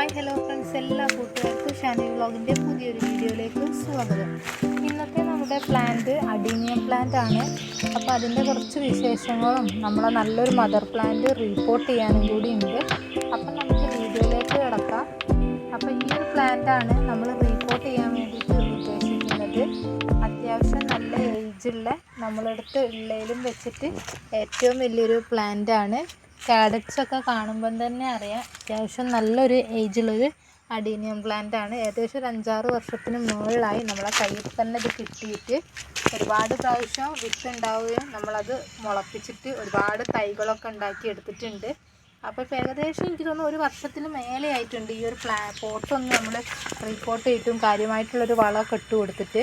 Hi hello friends എല്ലാ കൂട്ടുകാർക്കും ഷാനി വ്ളോഗിന്റെ പുതിയൊരു വീഡിയോയിലേക്ക് സ്വാഗതം. ഇന്നത്തെ നമ്മുടെ പ്ലാന്റ് അഡീനിയം പ്ലാന്റ് ആണ്. അപ്പോൾ അതിന്റെ കുറച്ച് വിശേഷങ്ങളും നമ്മളെ നല്ലൊരു മദർ പ്ലാന്റ് റിപ്പോർട്ട് ചെയ്യാനും കൂടി ഉണ്ട്. അപ്പം നമുക്ക് വീഡിയോയിലേക്ക് കിടക്കാം. അപ്പോൾ ഈ ഒരു പ്ലാന്റാണ് നമ്മൾ റിപ്പോർട്ട് ചെയ്യാൻ വേണ്ടിയിട്ട് ഉദ്ദേശിക്കുന്നത്. അത്യാവശ്യം നല്ല ഏജുള്ള നമ്മളെടുത്ത് ഉള്ളതിലും വെച്ചിട്ട് ഏറ്റവും വലിയൊരു പ്ലാന്റ് ആണ് കാഡറ്റ്സ് ഒക്കെ കാണുമ്പം തന്നെ അറിയാം. അത്യാവശ്യം നല്ലൊരു ഏജുള്ളൊരു അഡീനിയം പ്ലാന്റ് ആണ്. ഏകദേശം ഒരു അഞ്ചാറ് വർഷത്തിന് മുകളിലായി നമ്മളെ കയ്യിൽ തന്നെ ഇത് കിട്ടിയിട്ട് ഒരുപാട് പ്രാവശ്യം വിത്തുണ്ടാവുകയും നമ്മളത് മുളപ്പിച്ചിട്ട് ഒരുപാട് തൈകളൊക്കെ ഉണ്ടാക്കി എടുത്തിട്ടുണ്ട്. അപ്പോൾ ഇപ്പോൾ ഏകദേശം എനിക്ക് തോന്നുന്നു ഒരു വർഷത്തിന് മേലെ ആയിട്ടുണ്ട് ഈ ഒരു പ്ലാ പോട്ടൊന്ന് നമ്മൾ റിപ്പോർട്ട് ചെയ്തിട്ടും കാര്യമായിട്ടുള്ളൊരു വളമൊക്കെ ഇട്ട് കൊടുത്തിട്ട്.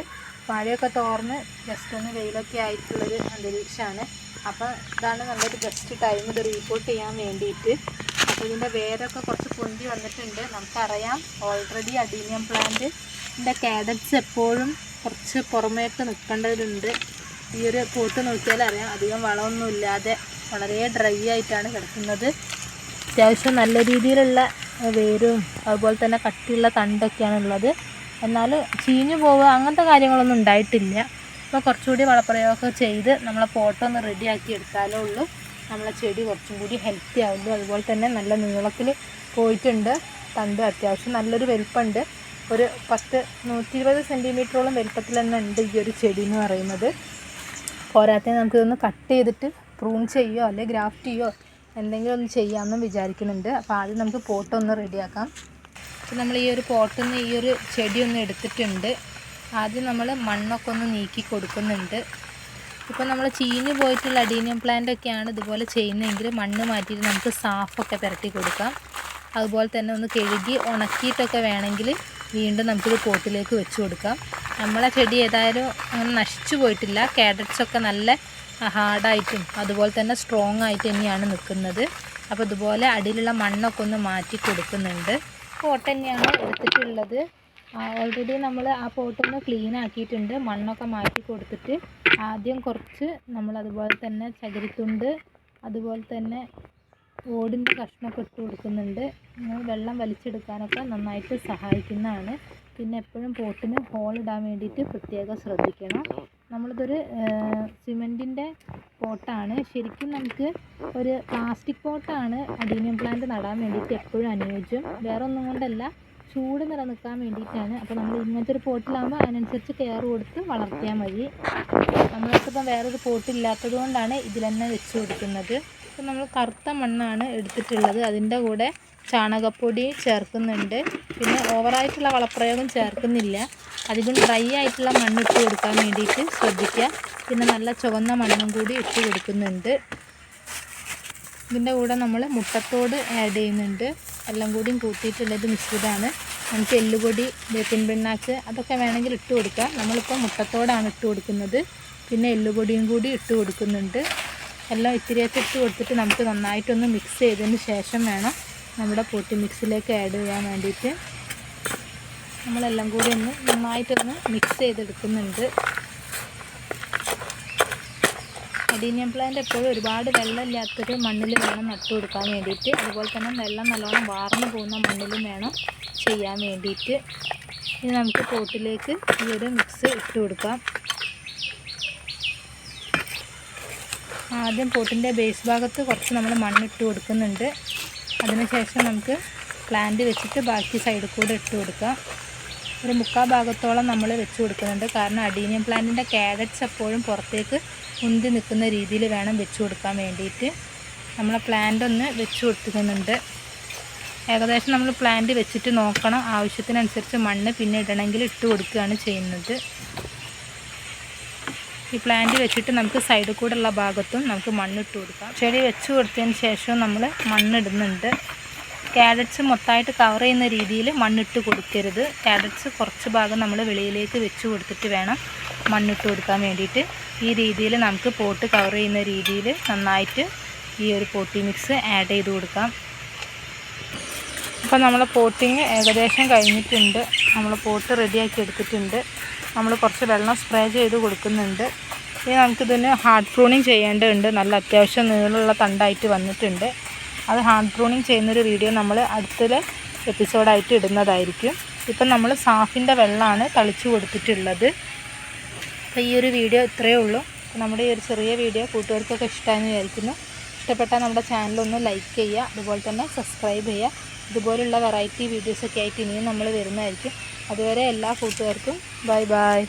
മഴയൊക്കെ തോർന്ന് ജസ്റ്റ് ഒന്ന് വെയിലൊക്കെ ആയിട്ടുള്ളൊരു അന്തരീക്ഷമാണ്. അപ്പോൾ ഇതാണ് നല്ലൊരു ബെസ്റ്റ് ടൈം ഇത് റീപോർട്ട് ചെയ്യാൻ വേണ്ടിയിട്ട്. അപ്പോൾ ഇതിന്റെ വേരൊക്കെ കുറച്ച് പൊന്തി വന്നിട്ടുണ്ട്. നമുക്കറിയാം ഓൾറെഡി അഡീനിയം പ്ലാന്റ് ഇതിന്റെ കാഡറ്റ്സ് എപ്പോഴും കുറച്ച് പുറമേക്ക് നിൽക്കേണ്ടതുണ്ട് ഈ ഒരു പോട്ട് നോക്കിയാൽ അറിയാം അധികം വളമൊന്നും ഇല്ലാതെ വളരെ ഡ്രൈ ആയിട്ടാണ് കിടക്കുന്നത്. അത്യാവശ്യം നല്ല രീതിയിലുള്ള വേരും അതുപോലെ തന്നെ കട്ടിയുള്ള തണ്ടൊക്കെയാണുള്ളത്. എന്നാൽ ചീഞ്ഞു പോവുക അങ്ങനത്തെ കാര്യങ്ങളൊന്നും ഉണ്ടായിട്ടില്ല. അപ്പോൾ കുറച്ചുകൂടി വളപ്രയോഗമൊക്കെ ചെയ്ത് നമ്മളെ പോട്ട് ഒന്ന് റെഡിയാക്കി എടുത്താലേ ഉള്ളൂ. നമ്മളെ ചെടി കുറച്ചും കൂടി ഹെൽത്തി ആവുള്ളൂ അതുപോലെ തന്നെ നല്ല നീളത്തിൽ പോയിട്ടുണ്ട്. തണ്ട് അത്യാവശ്യം നല്ലൊരു വലിപ്പമുണ്ട്. ഒരു പത്ത് നൂറ്റി ഇരുപത് സെന്റിമീറ്ററോളം വലിപ്പത്തിൽ തന്നെ ഉണ്ട് ഈ ഒരു ചെടി എന്ന് പറയുന്നത്. പോരാത്തതിന് നമുക്കിതൊന്ന് കട്ട് ചെയ്തിട്ട് പ്രൂൺ ചെയ്യുകയോ അല്ലെങ്കിൽ ഗ്രാഫ്റ്റ് ചെയ്യുകയോ എന്തെങ്കിലും ഒന്ന് ചെയ്യാമെന്നും വിചാരിക്കുന്നുണ്ട്. അപ്പോൾ ആദ്യം നമുക്ക് പോട്ടൊന്ന് റെഡിയാക്കാം അപ്പോൾ നമ്മൾ ഈ ഒരു പോട്ടിൽ നിന്ന് ഈ ഒരു ചെടി ഒന്ന് എടുത്തിട്ടുണ്ട്. ആദ്യം നമ്മൾ മണ്ണൊക്കെ ഒന്ന് നീക്കി കൊടുക്കുന്നുണ്ട്. ഇപ്പോൾ നമ്മൾ ചീഞ്ഞ് പോയിട്ടുള്ള അഡീനിയം പ്ലാന്റ് ഒക്കെയാണ് ഇതുപോലെ ചെയ്യുന്നതെങ്കിൽ മണ്ണ് മാറ്റിയിട്ട് നമുക്ക് സാഫൊക്കെ പുരട്ടി കൊടുക്കാം. അതുപോലെ തന്നെ ഒന്ന് കഴുകി ഉണക്കിയിട്ടൊക്കെ വേണമെങ്കിൽ വീണ്ടും നമുക്കിത് പോട്ടിലേക്ക് വെച്ച് കൊടുക്കാം. നമ്മളെ ചെടി ഏതായാലും നശിച്ചു പോയിട്ടില്ല. കാഡറ്റ്സൊക്കെ നല്ല ഹാർഡായിട്ടും അതുപോലെ തന്നെ സ്ട്രോങ് ആയിട്ട് തന്നെയാണ് നിൽക്കുന്നത്. അപ്പോൾ ഇതുപോലെ അടിയിലുള്ള മണ്ണൊക്കെ ഒന്ന് മാറ്റി കൊടുക്കുന്നുണ്ട്. പോട്ട് തന്നെയാണ് എടുത്തിട്ടുള്ളത്. ഓൾറെഡി നമ്മൾ ആ പോട്ടൊന്ന് ക്ലീൻ ആക്കിയിട്ടുണ്ട്. മണ്ണൊക്കെ മാറ്റി കൊടുത്തിട്ട് ആദ്യം കുറച്ച് നമ്മൾ അതുപോലെ തന്നെ ചകിരിത്തുണ്ട് അതുപോലെ തന്നെ ഓടിന്റെ കഷ്ണമൊക്കെ ഇട്ട് കൊടുക്കുന്നുണ്ട്. വെള്ളം വലിച്ചെടുക്കാനൊക്കെ നന്നായിട്ട് സഹായിക്കുന്നതാണ്. പിന്നെ എപ്പോഴും പോട്ടിന് ഹോൾ ഇടാൻ വേണ്ടിയിട്ട് പ്രത്യേകം ശ്രദ്ധിക്കണം. നമ്മളിതൊരു സിമെന്റിന്റെ പോട്ടാണ്. ശരിക്കും നമുക്ക് ഒരു പ്ലാസ്റ്റിക് പോട്ടാണ് അഡീനിയം പ്ലാന്റ് നടാൻ വേണ്ടിയിട്ട് എപ്പോഴും അനുയോജ്യം. വേറെ ഒന്നും കൊണ്ടല്ല ചൂട് നിലനിൽക്കാൻ വേണ്ടിയിട്ടാണ്. അപ്പോൾ നമ്മൾ ഇങ്ങനത്തെ ഒരു പോട്ടിലാകുമ്പോൾ അതിനനുസരിച്ച് കെയർ കൊടുത്ത് വളർത്തിയാൽ മതി. നമ്മൾക്കിപ്പോൾ വേറൊരു പോട്ടില്ലാത്തത് കൊണ്ടാണ് ഇതിൽ തന്നെ വെച്ച് കൊടുക്കുന്നത്. അപ്പോൾ നമ്മൾ കറുത്ത മണ്ണാണ് എടുത്തിട്ടുള്ളത്. അതിന്റെ കൂടെ ചാണകപ്പൊടി ചേർക്കുന്നുണ്ട്. പിന്നെ ഓവറായിട്ടുള്ള വളപ്രയോഗം ചേർക്കുന്നില്ല. അധികം ഡ്രൈ ആയിട്ടുള്ള മണ്ണ് ഇട്ട് കൊടുക്കാൻ വേണ്ടിയിട്ട് ശ്രദ്ധിക്കുക. പിന്നെ നല്ല ചുവന്ന മണ്ണും കൂടി ഇട്ട് കൊടുക്കുന്നുണ്ട്. ഇതിന്റെ കൂടെ നമ്മൾ മുട്ടത്തോട് ആഡ് ചെയ്യുന്നുണ്ട്. എല്ലാം കൂടിയും കൂട്ടിയിട്ടുള്ളത് മിശ്രിതമാണ് നമുക്ക് എല്ലുപൊടി വേപ്പിൻ പിണ്ണാക്ക് അതൊക്കെ വേണമെങ്കിൽ ഇട്ട് കൊടുക്കാം. നമ്മളിപ്പോൾ മുട്ടത്തോടാണ് ഇട്ട് കൊടുക്കുന്നത്. പിന്നെ എല്ലുപൊടിയും കൂടി ഇട്ട് കൊടുക്കുന്നുണ്ട്. എല്ലാം ഇത്തിരിയൊക്കെ ഇട്ട് കൊടുത്തിട്ട് നമുക്ക് നന്നായിട്ടൊന്ന് മിക്സ് ചെയ്തതിന് ശേഷം വേണം നമ്മുടെ പൊട്ടി മിക്സിലേക്ക് ആഡ് ചെയ്യാൻ വേണ്ടിയിട്ട്. നമ്മളെല്ലാം കൂടി ഒന്ന് നന്നായിട്ടൊന്ന് മിക്സ് ചെയ്തെടുക്കുന്നുണ്ട്. അഡീനിയം പ്ലാന്റ് എപ്പോഴും ഒരുപാട് വെള്ളമില്ലാത്തൊരു മണ്ണിൽ വേണം നട്ടു കൊടുക്കാൻ വേണ്ടിയിട്ട്. അതുപോലെ തന്നെ വെള്ളം നല്ലോണം വാർന്നു പോകുന്ന മണ്ണിലും വേണം ചെയ്യാൻ വേണ്ടിയിട്ട്. ഇനി നമുക്ക് പോട്ടിലേക്ക് ഈ ഒരു മിക്സ് ഇട്ട് കൊടുക്കാം. ആദ്യം പോട്ടിന്റെ ബേസ് ഭാഗത്ത് കുറച്ച് നമ്മൾ മണ്ണിട്ട് കൊടുക്കുന്നുണ്ട്. അതിനുശേഷം നമുക്ക് പ്ലാന്റ് വെച്ചിട്ട് ബാക്കി സൈഡിൽ കൂടെ ഇട്ട് കൊടുക്കാം. ഒരു മുക്കാൽ ഭാഗത്തോളം നമ്മൾ വെച്ച് കൊടുക്കുന്നുണ്ട്. കാരണം അഡീനിയം പ്ലാന്റിന്റെ കാഡറ്റ്സ് എപ്പോഴും പുറത്തേക്ക് ഉന്തി നിൽക്കുന്ന രീതിയിൽ വേണം വെച്ച് കൊടുക്കാൻ വേണ്ടിയിട്ട്. നമ്മൾ പ്ലാന്റ് ഒന്ന് വെച്ച് കൊടുക്കുന്നുണ്ട്. ഏകദേശം നമ്മൾ പ്ലാന്റ് വെച്ചിട്ട് നോക്കണം. ആവശ്യത്തിനനുസരിച്ച് മണ്ണ് പിന്നെ ഇടണമെങ്കിൽ ഇട്ട് കൊടുക്കുകയാണ് ചെയ്യുന്നത്. ഈ പ്ലാന്റ് വെച്ചിട്ട് നമുക്ക് സൈഡിൽ കൂടെ ഉള്ള ഭാഗത്തും നമുക്ക് മണ്ണിട്ട് കൊടുക്കാം. ചെടി വെച്ച് കൊടുത്തതിന് ശേഷം നമ്മൾ മണ്ണിടുന്നുണ്ട് ക്യാരറ്റ്സ് മൊത്തമായിട്ട് കവർ ചെയ്യുന്ന രീതിയിൽ മണ്ണിട്ട് കൊടുക്കരുത്. ക്യാരറ്റ്സ് കുറച്ച് ഭാഗം നമ്മൾ വെളിയിലേക്ക് വെച്ച് കൊടുത്തിട്ട് വേണം മണ്ണിട്ട് കൊടുക്കാൻ വേണ്ടിയിട്ട്. ഈ രീതിയിൽ നമുക്ക് പോട്ട് കവർ ചെയ്യുന്ന രീതിയിൽ നന്നായിട്ട് ഈ ഒരു പോട്ടി മിക്സ് ആഡ് ചെയ്ത് കൊടുക്കാം. അപ്പോൾ നമ്മളെ പോട്ടിങ് ഏകദേശം കഴിഞ്ഞിട്ടുണ്ട്. നമ്മൾ പോട്ട് റെഡിയാക്കി എടുത്തിട്ടുണ്ട്. നമ്മൾ കുറച്ച് വെള്ളം സ്പ്രേ ചെയ്ത് കൊടുക്കുന്നുണ്ട്. ഇനി നമുക്കിതിന് ഹാർഡ് പ്രൂണിങ് ചെയ്യേണ്ടതുണ്ട്. നല്ല അത്യാവശ്യം നീളമുള്ള തണ്ടായിട്ട് വന്നിട്ടുണ്ട്. അത് ഹാർഡ് പ്രൂണിങ് ചെയ്യുന്നൊരു വീഡിയോ നമ്മൾ അടുത്തിൽ എപ്പിസോഡായിട്ട് ഇടുന്നതായിരിക്കും. ഇപ്പം നമ്മൾ സാഫിന്റെ വെള്ളമാണ് തളിച്ചു കൊടുത്തിട്ടുള്ളത്. അപ്പോൾ ഈ ഒരു വീഡിയോ ഇത്രയേ ഉള്ളൂ. നമ്മുടെ ഈ ഒരു ചെറിയ വീഡിയോ കൂട്ടുകാർക്കൊക്കെ ഇഷ്ടമായെന്ന് വിചാരിക്കുന്നു. ഇഷ്ടപ്പെട്ടാൽ നമ്മുടെ ചാനലൊന്ന് ലൈക്ക് ചെയ്യുക അതുപോലെ തന്നെ സബ്സ്ക്രൈബ് ചെയ്യുക. ഇതുപോലുള്ള വെറൈറ്റി വീഡിയോസൊക്കെ ആയിട്ട് ഇനിയും നമ്മൾ വരുന്നതായിരിക്കും. അതുവരെ എല്ലാ കൂട്ടുകാർക്കും ബൈ ബൈ